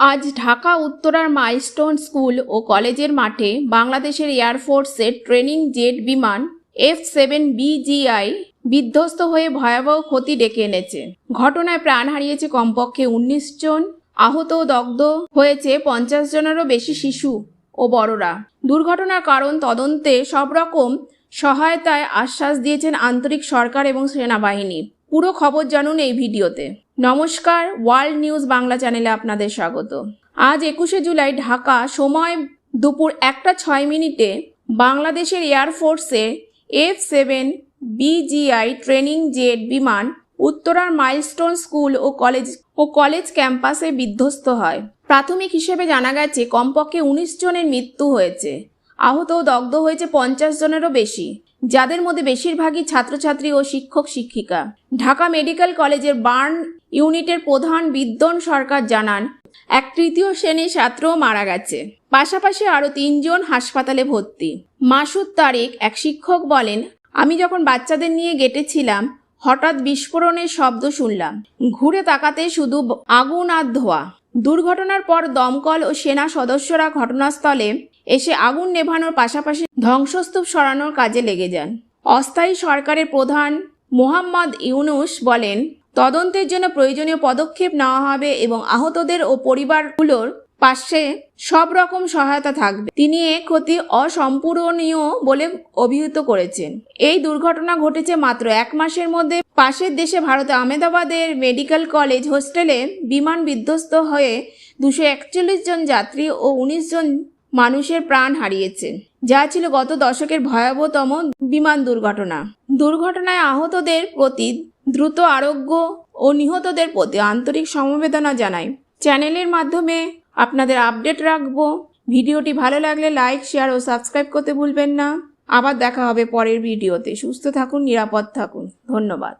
আজ ঢাকা, উত্তরার milestone school ও কলেজের মাঠে বাংলাদেশের এয়ারফোর্সের ট্রেনিং জেট বিমান এফ সেভেন বিজিআই বিধ্বস্ত হয়ে ভয়াবহ ক্ষতি ডেকে এনেছে। ঘটনায় প্রাণ হারিয়েছে কমপক্ষে উনিশ জন, আহত ও দগ্ধ হয়েছে পঞ্চাশ জনেরও বেশি শিশু ও বড়রা। দুর্ঘটনার কারণ তদন্তে সব রকম সহায়তায় আশ্বাস দিয়েছেন আন্তরিক সরকার এবং সেনাবাহিনী। পুরো খবর জানুন এই ভিডিওতে। নমস্কার, ওয়ার্ল্ড নিউজ বাংলা চ্যানেলে আপনাদের স্বাগত। আজ একুশে জুলাই, ঢাকা, সময় দুপুর একটা ছয় মিনিটে বাংলাদেশের এয়ারফোর্সে F seven BGI training jet বিমান উত্তরার মাইলস্টোন স্কুল ও কলেজ ও কলেজ ক্যাম্পাসে বিধ্বস্ত হয়। প্রাথমিক হিসেবে জানা গেছে, কমপক্ষে উনিশ জনের মৃত্যু হয়েছে। আহত ও দগ্ধ হয়েছে পঞ্চাশ জনেরও বেশি। যাদের মধ্যে বেশিরভাগই ছাত্রছাত্রী ও শিক্ষক শিক্ষিকা। ঢাকা মেডিকেল কলেজের বার্ন ইউনিটের প্রধান বিদ্যন সরকার জানান, এক তৃতীয় শ্রেণির ছাত্রও মারা গেছে। পাশাপাশি আরও তিনজন হাসপাতালে ভর্তি। মাসুদ তারিক, এক শিক্ষক, বলেন, আমি যখন বাচ্চাদের নিয়ে গেটে ছিলাম, হঠাৎ বিস্ফোরণের শব্দ শুনলাম। ঘুরে তাকাতে শুধু আগুন আর ধোয়া। দুর্ঘটনার পর দমকল ও সেনা সদস্যরা ঘটনাস্থলে এসে আগুন নেভানোর পাশাপাশি ধ্বংসস্তূপ সরানোর কাজে লেগে যান। অস্থায়ী সরকারের প্রধান মোহাম্মদ ইউনুস বলেন, তদন্তের জন্য প্রয়োজনীয় পদক্ষেপ নেওয়া হবে এবং আহতদের ও পরিবারগুলোর পাশে সব রকম সহায়তা থাকবে। তিনি এ ক্ষতি অসম্পূরণীয় বলে অভিহিত করেছেন। এই দুর্ঘটনা ঘটেছে মাত্র এক মাসের মধ্যে। পাশের দেশে ভারতে আহমেদাবাদের মেডিকেল কলেজ হোস্টেলে বিমান বিধ্বস্ত হয়ে দুশো একচল্লিশ জন যাত্রী ও উনিশ জন মানুষের প্রাণ হারিয়েছে, যা ছিল গত দশকের ভয়াবহতম বিমান দুর্ঘটনা। দুর্ঘটনায় আহতদের প্রতি দ্রুত আরোগ্য ও নিহতদের প্রতি আন্তরিক সমবেদনা জানাই। চ্যানেলের মাধ্যমে আপনাদের আপডেট রাখব। ভিডিওটি ভালো লাগলে লাইক, শেয়ার ও সাবস্ক্রাইব করতে ভুলবেন না। আবার দেখা হবে পরের ভিডিওতে। সুস্থ থাকুন, নিরাপদ থাকুন। ধন্যবাদ।